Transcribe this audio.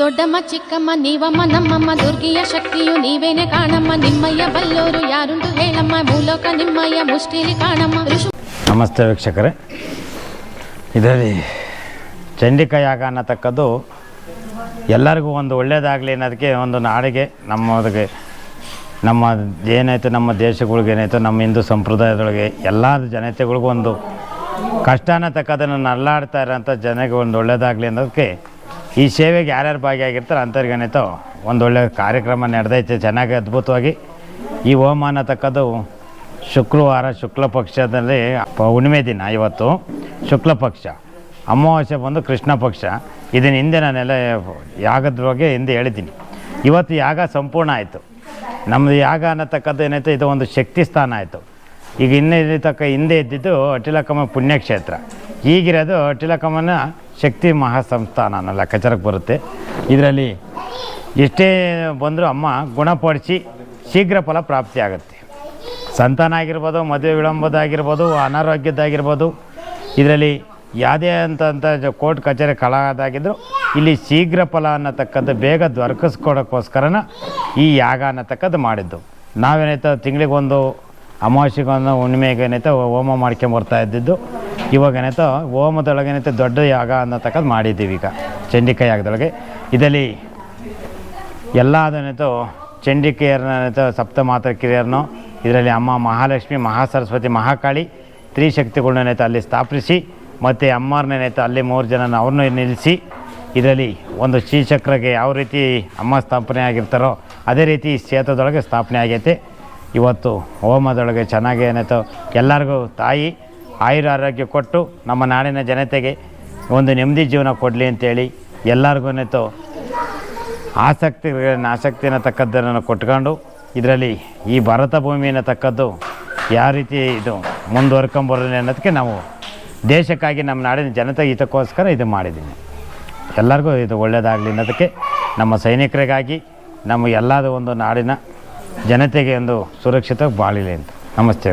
ದೊಡ್ಡಮ್ಮ, ಚಿಕ್ಕಮ್ಮ, ನೀವಮ್ಮ, ನಮ್ಮಮ್ಮ, ದುರ್ಗಿಯ ಶಕ್ತಿಯು ನೀವೇನೆ ಕಾಣಮ್ಮ. ನಿಮ್ಮಯ್ಯ ಬಲ್ಲೋರು ಯಾರುಂಟು ಹೇಳಮ್ಮ. ಮೂಲಕ ನಿಮ್ಮಯ್ಯ ಮುಷ್ಟಿಲಿ ಕಾಣಮ್ಮ. ನಮಸ್ತೆ ವೀಕ್ಷಕರೇ. ಇದರಲ್ಲಿ ಚಂಡಿಕಾ ಯಾಗ ಅನ್ನತಕ್ಕದ್ದು ಎಲ್ಲರಿಗೂ ಒಂದು ಒಳ್ಳೆಯದಾಗಲಿ ಅನ್ನೋದಕ್ಕೆ ಒಂದು ನಾಡಿಗೆ ನಮ್ಮದಕ್ಕೆ ನಮ್ಮ ಏನಾಯಿತು, ನಮ್ಮ ದೇಶಗಳಿಗೆ ಏನಾಯಿತು, ನಮ್ಮ ಹಿಂದೂ ಸಂಪ್ರದಾಯದೊಳಗೆ ಎಲ್ಲ ಜನತೆಗಳಿಗೂ ಒಂದು ಕಷ್ಟ ಅನ್ನತಕ್ಕದನ್ನು ನಲ್ಲಾಡ್ತಾ ಇರೋಂಥ ಜನಗೆ ಒಂದು ಒಳ್ಳೆಯದಾಗಲಿ ಅನ್ನೋದಕ್ಕೆ ಈ ಸೇವೆಗೆ ಯಾರ್ಯಾರು ಭಾಗಿಯಾಗಿರ್ತಾರೆ ಅಂತರ್ಗಣಿತ ಒಂದೊಳ್ಳೆ ಕಾರ್ಯಕ್ರಮ ನಡೆದೈತೆ. ಚೆನ್ನಾಗಿ ಅದ್ಭುತವಾಗಿ. ಈ ಹೋಮ ತಕ್ಕದ್ದು ಶುಕ್ರವಾರ ಶುಕ್ಲ ಪಕ್ಷದಲ್ಲಿ ಹುಣ್ಣಿಮೆ ದಿನ ಇವತ್ತು ಶುಕ್ಲ ಪಕ್ಷ. ಅಮಾವಾಸ್ಯೆ ಬಂದು ಕೃಷ್ಣ ಪಕ್ಷ. ಇದನ್ನು ಹಿಂದೆ ನಾನೆಲ್ಲ ಯಾಗದ ಬಗ್ಗೆ ಹಿಂದೆ ಹೇಳಿದ್ದೀನಿ. ಇವತ್ತು ಯಾಗ ಸಂಪೂರ್ಣ ಆಯಿತು. ನಮ್ಮದು ಯಾಗ ಅನ್ನತಕ್ಕದ್ದು ಏನಾಯಿತು ಇದು ಒಂದು ಶಕ್ತಿ ಸ್ಥಾನ ಆಯಿತು. ಈಗ ಇನ್ನೇ ತಕ್ಕ ಹಿಂದೆ ಇದ್ದಿದ್ದು ಅಟಿಲಕಮ್ಮ ಪುಣ್ಯಕ್ಷೇತ್ರ. ಈಗಿರೋದು ಅಟಿಲಕಮ್ಮನ ಶಕ್ತಿ ಮಹಾಸಂಸ್ಥಾನ ಅನ್ನೋ ಲೆಕ್ಕಾಚಾರಕ್ಕೆ ಬರುತ್ತೆ. ಇದರಲ್ಲಿ ಎಷ್ಟೇ ಬಂದರೂ ಅಮ್ಮ ಗುಣಪಡಿಸಿ ಶೀಘ್ರ ಫಲ ಪ್ರಾಪ್ತಿಯಾಗುತ್ತೆ ಸಂತಾನ ಆಗಿರ್ಬೋದು, ಮದುವೆ ವಿಳಂಬದಾಗಿರ್ಬೋದು ಅನಾರೋಗ್ಯದ್ದಾಗಿರ್ಬೋದು, ಇದರಲ್ಲಿ ಯಾವುದೇ ಅಂತಂತ ಜ- ಕೋರ್ಟ್ ಕಚೇರಿ ಕಳಾದಾಗಿದ್ದರೂ ಇಲ್ಲಿ ಶೀಘ್ರ ಫಲ ಅನ್ನತಕ್ಕದ್ದು ಬೇಗ ದೊರಕಿಸ್ಕೊಡೋಕ್ಕೋಸ್ಕರನ ಈ ಯಾಗ ಅನ್ನತಕ್ಕದ್ದು ಮಾಡಿದ್ದು. ನಾವೇನಾಯ್ತು ತಿಂಗಳಿಗೊಂದು, ಅಮಾವಾಸ್ಯೆಗೊಂದು, ಹುಣ್ಣಿಮೆಗೆ ಏನೈತೆ, ಹೋಮ ಮಾಡ್ಕೊಂಬರ್ತಾ ಇದ್ದಿದ್ದು ಇವಾಗ ಏನೈತೆ ಹೋಮದೊಳಗೆ ಏನೈತೆ ದೊಡ್ಡ ಯಾಗ ಅನ್ನತಕ್ಕದ್ದು ಮಾಡಿದ್ದೀವಿ ಈಗ ಚಂಡಿಕಾಯಿ ಯಾಗದೊಳಗೆ. ಇದರಲ್ಲಿ ಎಲ್ಲ ಅದನ್ನೇತು ಚಂಡಿಕೆಯರನ್ನ ಸಪ್ತ ಮಾತ್ರ ಕಿರಿಯರನ್ನು ಇದರಲ್ಲಿ ಅಮ್ಮ ಮಹಾಲಕ್ಷ್ಮಿ, ಮಹಾಸರಸ್ವತಿ, ಮಹಾಕಾಳಿ ತ್ರಿಶಕ್ತಿಗಳನ್ನೇತು ಅಲ್ಲಿ ಸ್ಥಾಪಿಸಿ, ಮತ್ತು ಅಮ್ಮರನ್ನೇತು ಅಲ್ಲಿ ಮೂರು ಜನ ಅವ್ರನ್ನೂ ನಿಲ್ಲಿಸಿ, ಇದರಲ್ಲಿ ಒಂದು ಶ್ರೀಚಕ್ರಗೆ ಯಾವ ರೀತಿ ಅಮ್ಮ ಸ್ಥಾಪನೆ ಆಗಿರ್ತಾರೋ, ಅದೇ ರೀತಿ ಕ್ಷೇತ್ರದೊಳಗೆ ಸ್ಥಾಪನೆ ಆಗೈತೆ. ಇವತ್ತು ಹೋಮದೊಳಗೆ ಚೆನ್ನಾಗಿ ಏನಾಯ್ತು ಎಲ್ಲರಿಗೂ ತಾಯಿ ಆಯುರ ಆರೋಗ್ಯ ಕೊಟ್ಟು ನಮ್ಮ ನಾಡಿನ ಜನತೆಗೆ ಒಂದು ನೆಮ್ಮದಿ ಜೀವನ ಕೊಡಲಿ ಅಂತೇಳಿ ಎಲ್ಲರಿಗೂ ಆಸಕ್ತಿ ಆಸಕ್ತಿನ ತಕ್ಕದ್ದನ್ನು ಕೊಟ್ಕೊಂಡು ಇದರಲ್ಲಿ ಈ ಭಾರತ ಭೂಮಿಯನ್ನು ತಕ್ಕದ್ದು ಯಾವ ರೀತಿ ಇದು ಮುಂದುವರ್ಕೊಂಬರಲಿ ಅನ್ನೋದಕ್ಕೆ ನಾವು ದೇಶಕ್ಕಾಗಿ ನಮ್ಮ ನಾಡಿನ ಜನತೆ ಹಿತಕ್ಕೋಸ್ಕರ ಇದು ಮಾಡಿದ್ದೀನಿ. ಎಲ್ಲರಿಗೂ ಇದು ಒಳ್ಳೆಯದಾಗಲಿ ಅನ್ನೋದಕ್ಕೆ ನಮ್ಮ ಸೈನಿಕರಿಗಾಗಿ ನಮ್ಮ ಎಲ್ಲದ ಒಂದು ನಾಡಿನ ಜನತೆಗೆ ಒಂದು ಸುರಕ್ಷಿತವಾಗಿ ಬಾಳಿಲಿ ಅಂತ. ನಮಸ್ತೆ